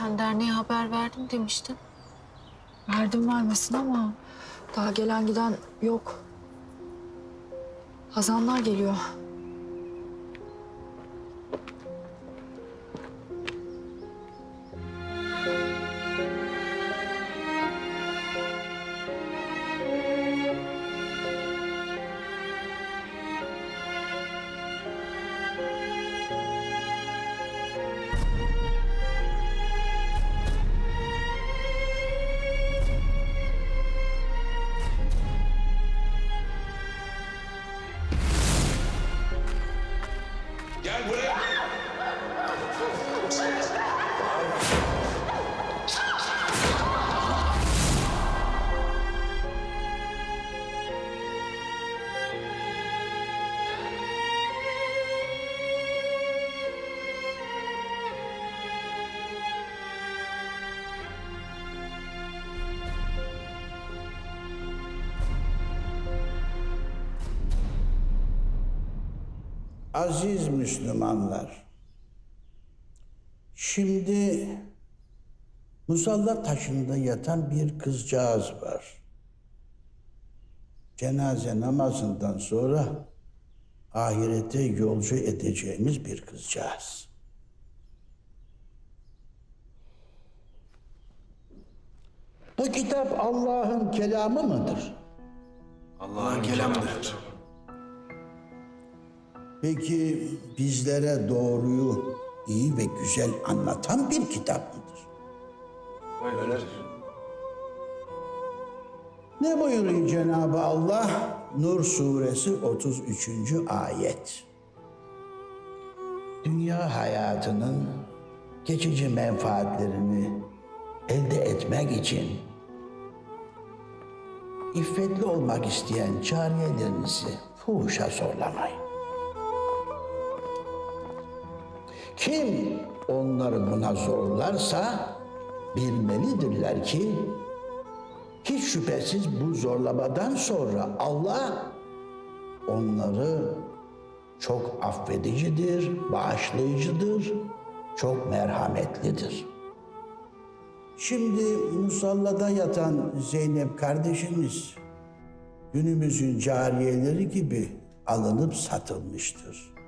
Sen derneğe haber verdim demiştin. Verdim vermesin ama daha gelen giden yok. Hazanlar geliyor. Aziz Müslümanlar, şimdi musalla taşında yatan bir kızcağız var. Cenaze namazından sonra ahirete yolcu edeceğimiz bir kızcağız. Bu kitap Allah'ın kelamı mıdır? Allah'ın kelamıdır. Peki bizlere doğruyu iyi ve güzel anlatan bir kitap mıdır? Öyledir. Ne buyuruyor Cenab-ı Allah? Nur suresi 33. ayet. Dünya hayatının geçici menfaatlerini elde etmek için iffetli olmak isteyen cariyelerinizi fuhuşa zorlamayın. Kim onları buna zorlarsa bilmelidirler ki hiç şüphesiz bu zorlamadan sonra Allah onları çok affedicidir, bağışlayıcıdır, çok merhametlidir. Şimdi musallada yatan Zeynep kardeşimiz günümüzün cariyeleri gibi alınıp satılmıştır.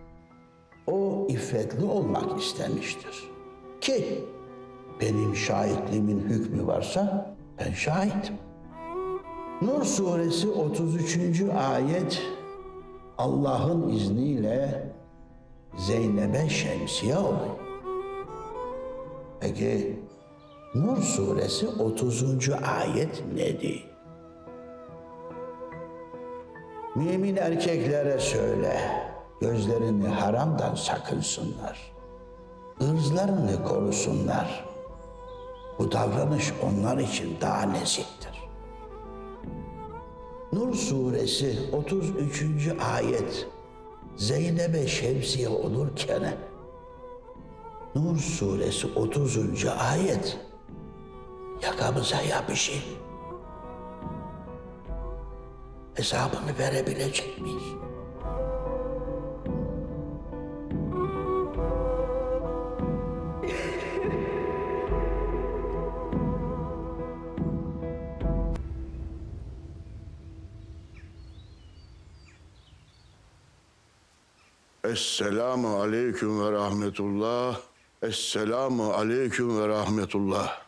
O iffetli olmak istemiştir. Ki benim şahitliğimin hükmü varsa ben şahitim. Nur suresi 33. ayet Allah'ın izniyle Zeynep'e şemsiye oluyor. Peki Nur suresi 30. ayet nedir? Mümin erkeklere söyle, gözlerini haramdan sakınsınlar. ırzlarını korusunlar. Bu davranış onlar için daha neziktir. Nur suresi 33. ayet Zeynep'e şemsiye olurken Nur suresi 30. ayet yakamıza yapışır. Hesabını verebilecek miyiz? Esselamu aleyküm ve rahmetullah. Esselamu aleyküm ve rahmetullah.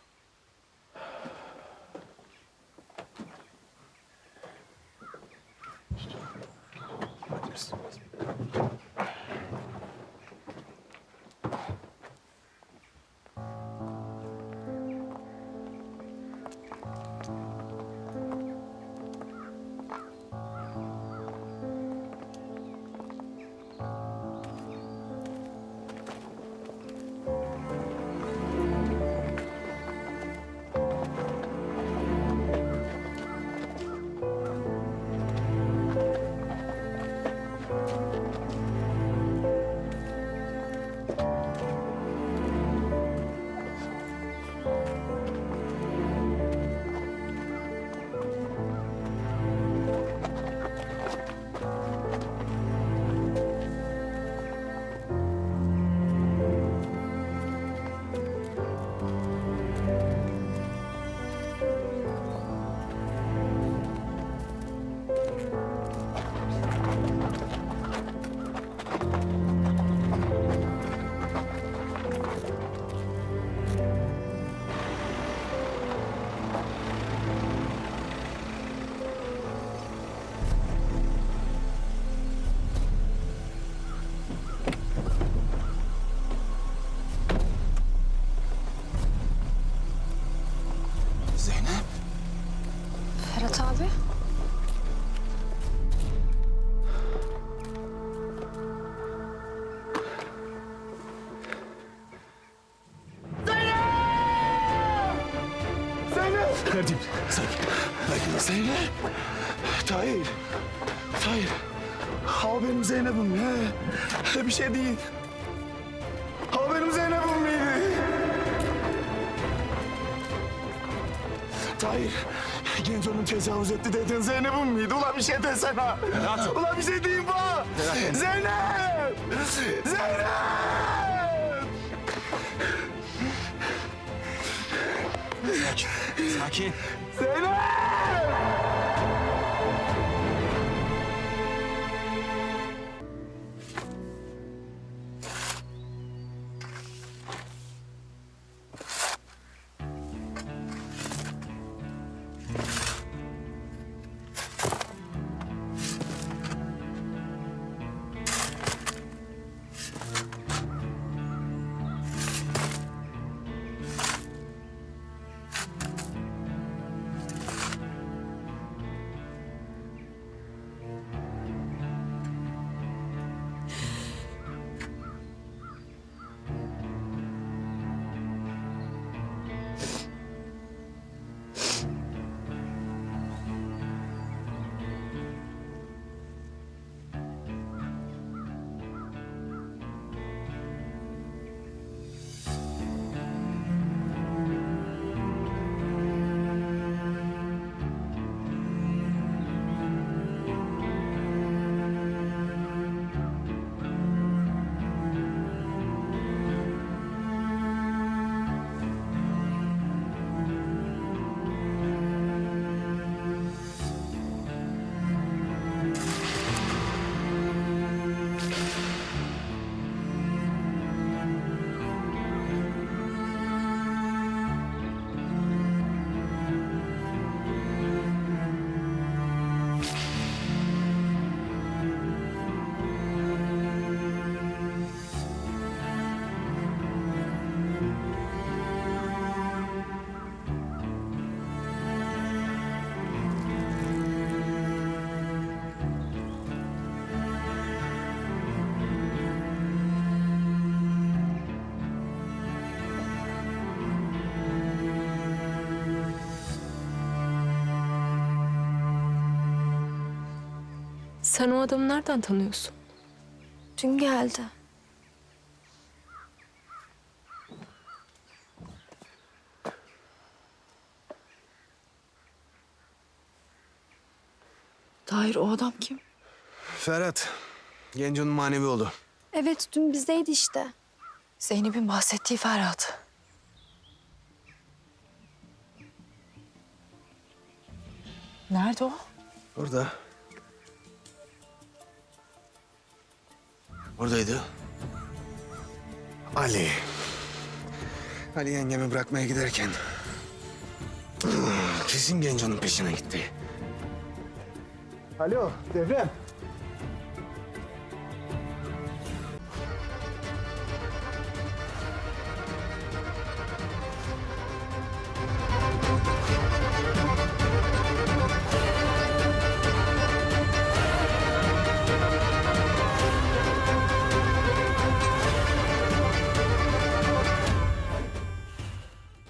Neredeyim? Sakin. Sakin. Zeynep. Tahir. Tahir. Ha benim Zeynep'im ya. Bir şey değil. Ha benim Zeynep'im miydi? Tahir. Genç onun tecavüz etti dedin Zeynep'im miydi? Ulan bir şey desene. Ulan bir şey diyeyim bana. Zeynep. Zeynep. Sakin. Zeynep. Sen o adamı nereden tanıyorsun? Dün geldi. Tahir o adam kim? Ferhat. Genco'nun manevi oğlu. Evet dün bizdeydi işte. Zeynep'in bahsettiği Ferhat. Nerede o? Orada. Oradaydı. Ali. Ali yengemi bırakmaya giderken... Kesin Genco'nun peşine gitti. Alo Devrem.